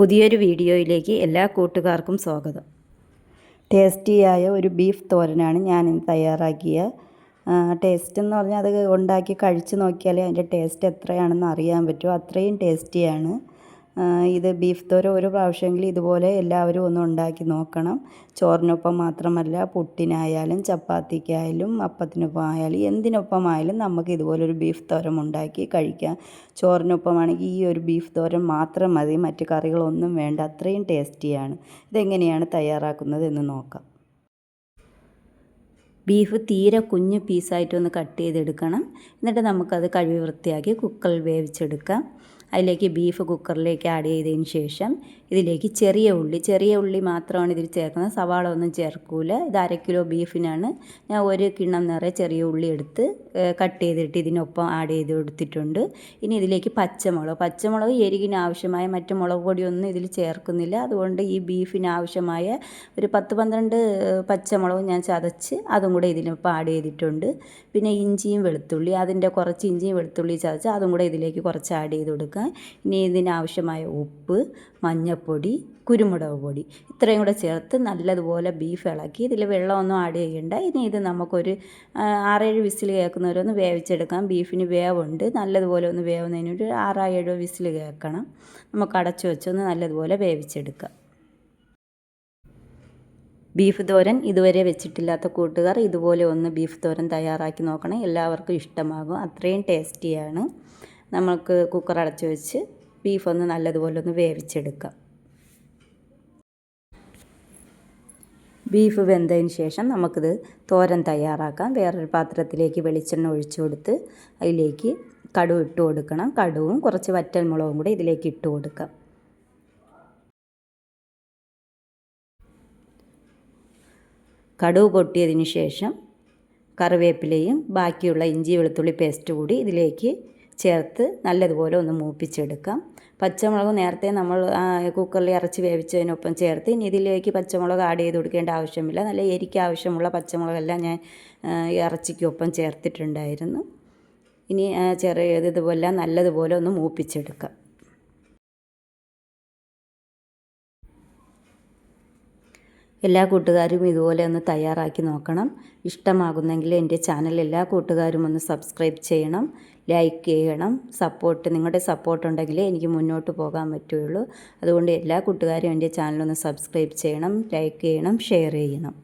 പുതിയൊരു വീഡിയോയിലേക്ക് എല്ലാ കൂട്ടുകാർക്കും സ്വാഗതം. ടേസ്റ്റിയായ ഒരു ബീഫ് തോരനാണ് ഞാൻ തയ്യാറാക്കിയ. ടേസ്റ്റ് എന്ന് പറഞ്ഞാൽ അത് ഉണ്ടാക്കി കഴിച്ച് നോക്കിയാലേ അതിന്റെ ടേസ്റ്റ് എത്രയാണെന്ന് അറിയാൻ പറ്റും. അത്രയും ടേസ്റ്റിയാണ്. ഇത് ബീഫ് തോര ഒരു പ്രാവശ്യമെങ്കിലും ഇതുപോലെ എല്ലാവരും ഒന്ന് ഉണ്ടാക്കി നോക്കണം. ചോറിനൊപ്പം മാത്രമല്ല പുട്ടിനായാലും ചപ്പാത്തിക്കായാലും അപ്പത്തിനൊപ്പം ആയാലും എന്തിനൊപ്പമായാലും നമുക്ക് ഇതുപോലൊരു ബീഫ് തോരം ഉണ്ടാക്കി കഴിക്കാം. ചോറിനൊപ്പമാണെങ്കിൽ ഈ ഒരു ബീഫ് തോരൻ മാത്രം മതി. മറ്റു കറികളൊന്നും വേണ്ട. അത്രയും ടേസ്റ്റിയാണ്. ഇതെങ്ങനെയാണ് തയ്യാറാക്കുന്നത് എന്ന് നോക്കാം. ബീഫ് തീരെ കുഞ്ഞ് പീസായിട്ടൊന്ന് കട്ട് ചെയ്തെടുക്കണം. എന്നിട്ട് നമുക്കത് കഴുകി വൃത്തിയാക്കി കുക്കറിൽ വേവിച്ചെടുക്കാം. അതിലേക്ക് ബീഫ് കുക്കറിലേക്ക് ആഡ് ചെയ്തതിന് ശേഷം ഇതിലേക്ക് ചെറിയ ഉള്ളി ചെറിയ ഉള്ളി മാത്രമാണ് ഇതിൽ ചേർക്കുന്നത്. സവാള ഒന്നും ചേർക്കൂല. ഇത് അര കിലോ ബീഫിനാണ്. ഞാൻ ഒരു കിണ്ണം നിറയെ ചെറിയ ഉള്ളി എടുത്ത് കട്ട് ചെയ്തിട്ട് ഇതിനൊപ്പം ആഡ് ചെയ്ത് കൊടുത്തിട്ടുണ്ട്. ഇനി ഇതിലേക്ക് പച്ചമുളക് പച്ചമുളക് എരികിന് ആവശ്യമായ മറ്റു മുളക് പൊടിയൊന്നും ഇതിൽ ചേർക്കുന്നില്ല. അതുകൊണ്ട് ഈ ബീഫിന് ആവശ്യമായ ഒരു പത്ത് പന്ത്രണ്ട് പച്ചമുളക് ഞാൻ ചതച്ച് അതും കൂടെ ഇതിനൊപ്പം ആഡ് ചെയ്തിട്ടുണ്ട്. പിന്നെ ഇഞ്ചിയും വെളുത്തുള്ളി അതിന്റെ കുറച്ച് ഇഞ്ചിയും വെളുത്തുള്ളി ചതച്ച് അതും കൂടെ ഇതിലേക്ക് കുറച്ച് ആഡ് ചെയ്ത് കൊടുക്കുക. ഇനി ഇതിനാവശ്യമായ ഉപ്പ് മഞ്ഞൾപ്പൊടി കുരുമുളക് പൊടി ഇത്രയും കൂടെ ചേർത്ത് നല്ലതുപോലെ ബീഫ് ഇളക്കി ഇതിൽ വെള്ളമൊന്നും ആഡ് ചെയ്യണ്ട. ഇനി ഇത് നമുക്കൊരു ആറേഴ് വിസിൽ കേൾക്കുന്നവരൊന്ന് വേവിച്ചെടുക്കാം. ബീഫിന് വേവുണ്ട്. നല്ലതുപോലെ ഒന്ന് വേവുന്നതിന് ഒരു ആറോ ഏഴോ വിസിൽ കേൾക്കണം. നമുക്ക് അടച്ചു വെച്ചൊന്ന് നല്ലതുപോലെ വേവിച്ചെടുക്കാം. ബീഫ് തോരൻ ഇതുവരെ വെച്ചിട്ടില്ലാത്ത കൂട്ടുകാർ ഇതുപോലെ ഒന്ന് ബീഫ് തോരൻ തയ്യാറാക്കി നോക്കണം. എല്ലാവർക്കും ഇഷ്ടമാകും. അത്രയും ടേസ്റ്റിയാണ്. നമുക്ക് കുക്കർ അടച്ചു വെച്ച് ബീഫ് ഒന്ന് നല്ലതുപോലെ ഒന്ന് വേവിച്ചെടുക്കാം. ബീഫ് വെന്തതിന് ശേഷം നമുക്കിത് തോരൻ തയ്യാറാക്കാം. വേറൊരു പാത്രത്തിലേക്ക് വെളിച്ചെണ്ണ ഒഴിച്ചു കൊടുത്ത് അതിലേക്ക് കടുവ് ഇട്ട് കൊടുക്കണം. കടുവും കുറച്ച് വറ്റൽമുളകും കൂടെ ഇതിലേക്ക് ഇട്ട് കൊടുക്കാം. കടുവ് പൊട്ടിയതിന് ശേഷം കറിവേപ്പിലയും ബാക്കിയുള്ള ഇഞ്ചി വെളുത്തുള്ളി പേസ്റ്റ് കൂടി ഇതിലേക്ക് ചേർത്ത് നല്ലതുപോലെ ഒന്ന് മൂപ്പിച്ചെടുക്കാം. പച്ചമുളക് നേരത്തെ നമ്മൾ കുക്കറിൽ ഇറച്ചി വേവിച്ചതിനൊപ്പം ചേർത്ത് ഇനി ഇതിലേക്ക് പച്ചമുളക് ആഡ് ചെയ്ത് കൊടുക്കേണ്ട ആവശ്യമില്ല. നല്ല എരിക്ക് ആവശ്യമുള്ള പച്ചമുളകെല്ലാം ഞാൻ ഇറച്ചിക്കൊപ്പം ചേർത്തിട്ടുണ്ടായിരുന്നു. ഇനി ചെറിയ ഇതുപോലെ നല്ലതുപോലെ ഒന്ന് മൂപ്പിച്ചെടുക്കാം. എല്ലാ കൂട്ടുകാരും ഇതുപോലെ ഒന്ന് തയ്യാറാക്കി നോക്കണം. ഇഷ്ടമാകുന്നെങ്കിൽ എന്റെ ചാനൽ എല്ലാ കൂട്ടുകാരും ഒന്ന് സബ്സ്ക്രൈബ് ചെയ്യണം ലൈക്ക് ചെയ്യണം സപ്പോർട്ട് നിങ്ങളുടെ സപ്പോർട്ട് ഉണ്ടെങ്കിലേ എനിക്ക് മുന്നോട്ട് പോകാൻ പറ്റുകയുള്ളൂ. അതുകൊണ്ട് എല്ലാ കൂട്ടുകാരും എന്റെ ചാനൽ ഒന്ന് സബ്സ്ക്രൈബ് ചെയ്യണം ലൈക്ക് ചെയ്യണം ഷെയർ ചെയ്യണം.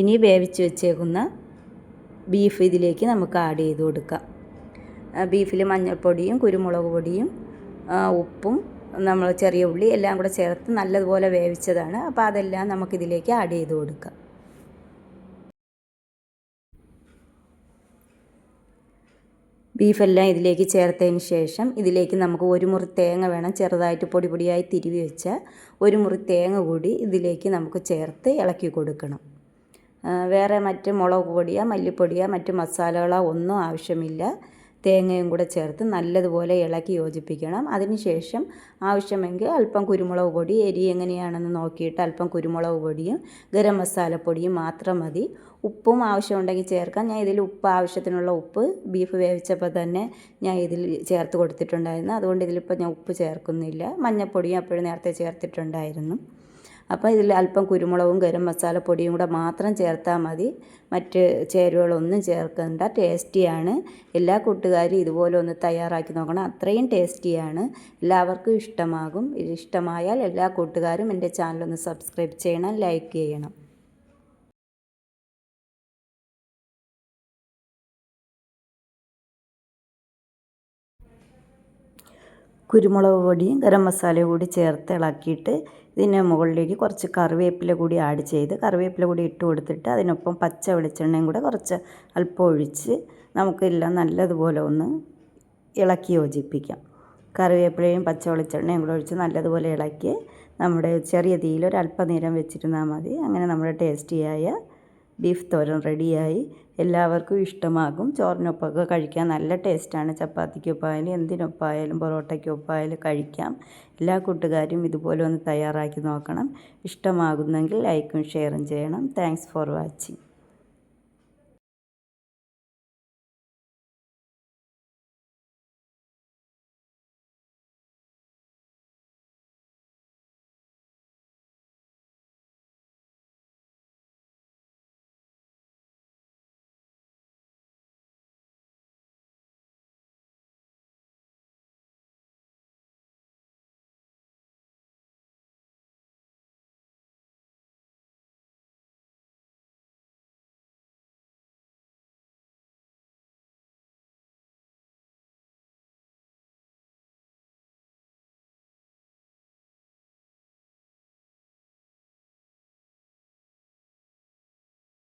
ഇനി വേവിച്ച് വെച്ചേക്കുന്ന ബീഫ് ഇതിലേക്ക് നമുക്ക് ആഡ് ചെയ്ത് കൊടുക്കാം. ബീഫിൽ മഞ്ഞൾപ്പൊടിയും കുരുമുളക് പൊടിയും ഉപ്പും നമ്മൾ ചെറിയ ഉള്ളി എല്ലാം കൂടെ ചേർത്ത് നല്ലതുപോലെ വേവിച്ചതാണ്. അപ്പോൾ അതെല്ലാം നമുക്കിതിലേക്ക് ആഡ് ചെയ്ത് കൊടുക്കുക ബീഫെല്ലാം ഇതിലേക്ക് ചേർത്തതിന് ശേഷം ഇതിലേക്ക് നമുക്ക് ഒരു മുറി തേങ്ങ വേണം ചെറുതായിട്ട് പൊടി പൊടിയായി തിരുവി വെച്ച ഒരു മുറി തേങ്ങ കൂടി ഇതിലേക്ക് നമുക്ക് ചേർത്ത് ഇളക്കി കൊടുക്കണം. വേറെ മറ്റ് മുളക് പൊടിയോ മല്ലിപ്പൊടിയോ മറ്റ് മസാലകളോ ഒന്നും ആവശ്യമില്ല. തേങ്ങയും കൂടെ ചേർത്ത് നല്ലതുപോലെ ഇളക്കി യോജിപ്പിക്കണം. അതിനുശേഷം ആവശ്യമെങ്കിൽ അല്പം കുരുമുളക് പൊടി എരി എങ്ങനെയാണെന്ന് നോക്കിയിട്ട് അല്പം കുരുമുളക് പൊടിയും ഗരം മസാലപ്പൊടിയും മാത്രം മതി. ഉപ്പും ആവശ്യമുണ്ടെങ്കിൽ ചേർക്കാം. ഞാൻ ഇതിൽ ഉപ്പ് ആവശ്യത്തിനുള്ള ഉപ്പ് ബീഫ് വേവിച്ചപ്പോൾ തന്നെ ഞാൻ ഇതിൽ ചേർത്ത് കൊടുത്തിട്ടുണ്ടായിരുന്നു. അതുകൊണ്ട് ഇതിലിപ്പോൾ ഞാൻ ഉപ്പ് ചേർക്കുന്നില്ല. മഞ്ഞൾപ്പൊടിയും അപ്പോഴും നേരത്തെ ചേർത്തിട്ടുണ്ടായിരുന്നു. അപ്പോൾ ഇതിൽ അല്പം കുരുമുളകും ഗരം മസാലപ്പൊടിയും കൂടെ മാത്രം ചേർത്താൽ മതി. മറ്റ് ചേരുവകളൊന്നും ചേർക്കണ്ട. ടേസ്റ്റിയാണ് എല്ലാ കൂട്ടുകാരും ഇതുപോലെ ഒന്ന് തയ്യാറാക്കി നോക്കണം. അത്രയും ടേസ്റ്റിയാണ് എല്ലാവർക്കും ഇഷ്ടമാകും. ഇഷ്ടമായാൽ എല്ലാ കൂട്ടുകാരും എന്റെ ചാനലൊന്ന് സബ്സ്ക്രൈബ് ചെയ്യണം ലൈക്ക് ചെയ്യണം. കുരുമുളക് പൊടിയും ഗരം മസാലയും കൂടി ചേർത്ത് ഇളക്കിയിട്ട് ഇതിന് മുകളിലേക്ക് കുറച്ച് കറിവേപ്പില കൂടി ആഡ് ചെയ്ത് കറിവേപ്പില കൂടി ഇട്ട് കൊടുത്തിട്ട് അതിനൊപ്പം പച്ച വെളിച്ചെണ്ണയും കൂടെ കുറച്ച് അല്പം ഒഴിച്ച് നമുക്കെല്ലാം നല്ലതുപോലെ ഒന്ന് ഇളക്കി യോജിപ്പിക്കാം. കറിവേപ്പിലയും പച്ച വെളിച്ചെണ്ണയും കൂടെ ഒഴിച്ച് നല്ലതുപോലെ ഇളക്കി നമ്മുടെ ചെറിയ തീയിൽ ഒരു അല്പനേരം വെച്ചിരുന്നാൽ മതി. അങ്ങനെ നമ്മുടെ ടേസ്റ്റിയായ ബീഫ് തോരൻ റെഡിയായി. എല്ലാവർക്കും ഇഷ്ടമാകും. ചോറിനൊപ്പമൊക്കെ കഴിക്കാൻ നല്ല ടേസ്റ്റാണ്. ചപ്പാത്തിക്കൊപ്പായാലും എന്തിനൊപ്പമായാലും പൊറോട്ടയ്ക്കൊപ്പമായാലും കഴിക്കാം. എല്ലാ കൂട്ടുകാരും ഇതുപോലെ ഒന്ന് തയ്യാറാക്കി നോക്കണം. ഇഷ്ടമാകുന്നെങ്കിൽ ലൈക്കും ഷെയറും ചെയ്യണം. Thanks for watching.